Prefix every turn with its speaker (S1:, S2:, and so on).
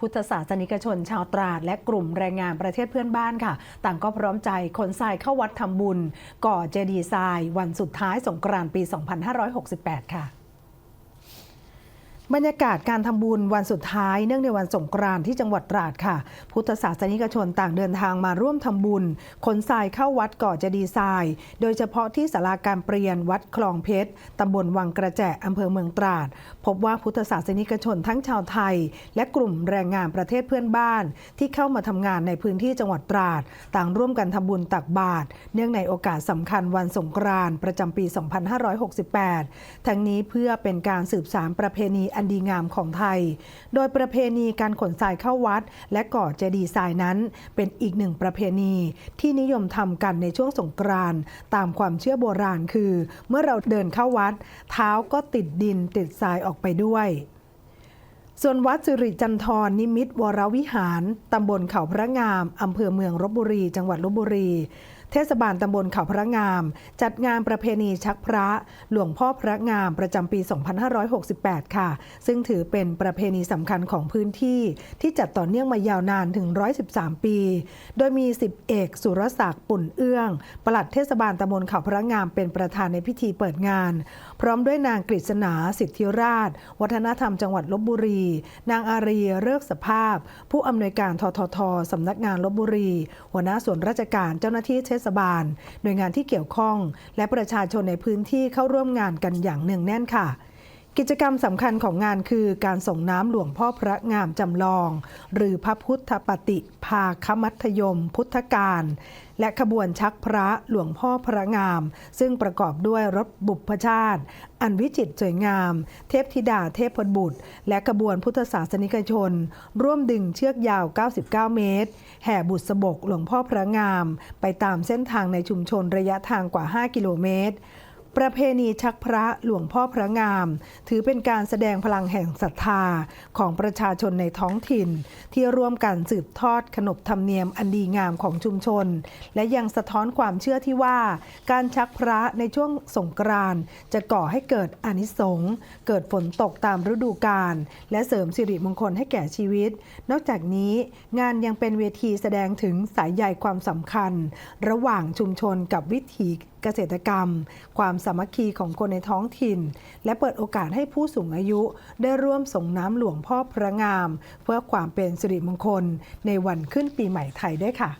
S1: พุทธศาสนิกชนชาวตราด และกลุ่มแรงงานประเทศเพื่อนบ้านค่ะ ต่างก็พร้อมใจขนทรายเข้าวัดทำบุญ ก่อเจดีย์ทราย วันสุดท้ายสงกรานต์ปี 2568 ค่ะ บรรยากาศการทำบุญวันสุดท้ายเนื่องในวันสงกรานต์ที่จังหวัดตราดค่ะ พุทธศาสนิกชนต่างเดินทางมาร่วมทำบุญขนทรายเข้าวัดก่อเจดีทราย โดยเฉพาะที่ศาลาการเปลี่ยนวัดคลองเพชรตำบลวังกระแจอำเภอเมืองตราด พบว่าพุทธศาสนิกชนทั้งชาวไทย และกลุ่มแรงงานประเทศเพื่อนบ้าน ที่เข้ามาทำงานในพื้นที่จังหวัดตราด ต่างร่วมกันทำบุญตักบาตรเนื่องในโอกาสสำคัญวันสงกรานต์ประจำปี 2568 ทั้งนี้เพื่อเป็นการสืบสานประเพณีอันดีงามของไทย โดยประเพณีการขนทรายเข้าวัด และก่อเจดีย์ทรายนั้น เป็นอีกหนึ่งประเพณีที่นิยมทำกันในช่วงสงกรานต์ตามความเชื่อโบราณคือ เมื่อเราเดินเข้าวัด เท้าก็ติดดินติดทรายออกไปด้วยส่วนวัดสิริจันทรนิมิตวรวิหาร ตำบลเขาพระงาม อำเภอเมืองลบบุรี จังหวัดลบบุรี เทศบาลตำบลเขาพระงาม จัดงานประเพณีชักพระ หลวงพ่อพระงามประจำปี 2568 ค่ะ ซึ่งถือเป็นประเพณีสำคัญของพื้นที่ที่จัดต่อเนื่องมายาวนานถึง 113 ปี โดยมี10เอกสุรศักดิ์ปุ่นเอื้อง ปลัดเทศบาลตำบลเขาพระงามเป็นประธานในพิธีเปิดงาน พร้อมด้วยนางกฤษณาสิทธิราช วัฒนธรรมจังหวัดลบบุรี นางอารีเริกสภาพ ผู้อำนวยการทททสำนักงานลบบุรี หัวหน้าส่วนราชการเจ้าหน้าที่เทศบาล หน่วยงานที่เกี่ยวข้อง และประชาชนในพื้นที่เข้าร่วมงานกันอย่างเนืองแน่นค่ะ กิจกรรมสำคัญของงานคือการส่งน้ำหลวงพ่อพระงามจำลอง หรือพระพุทธปฏิภาคมัธยม พุทธการ และขบวนชักพระหลวงพ่อพระงาม ซึ่งประกอบด้วยรถบุพชาติ อันวิจิตรสวยงาม เทพธิดาเทพพบุตร และขบวนพุทธศาสนิกชน ร่วมดึงเชือกยาว 99 เมตร แห่บุษบกหลวงพ่อพระงาม ไปตามเส้นทางในชุมชนระยะทางกว่า 5 กิโลเมตร ประเพณีชักพระหลวงพ่อพระงาม ถือเป็นการแสดงพลังแห่งศรัทธาของประชาชนในท้องถิ่น ที่ร่วมกันสืบทอดขนบธรรมเนียมอันดีงามของชุมชน และยังสะท้อนความเชื่อที่ว่า การชักพระในช่วงสงกรานต์จะก่อให้เกิดอานิสงส์เกิดฝนตกตามฤดูกาลและเสริมสิริมงคลให้แก่ชีวิต นอกจากนี้งานยังเป็นเวทีแสดงถึงสายใยความสำคัญ ระหว่างชุมชนกับวิถี เกษตรกรรม ความสามัคคีของคนในท้องถิ่น และเปิดโอกาสให้ผู้สูงอายุได้ร่วมส่งน้ำหลวงพ่อพระงาม เพื่อความเป็นสิริมงคล ในวันขึ้นปีใหม่ไทยด้วยค่ะ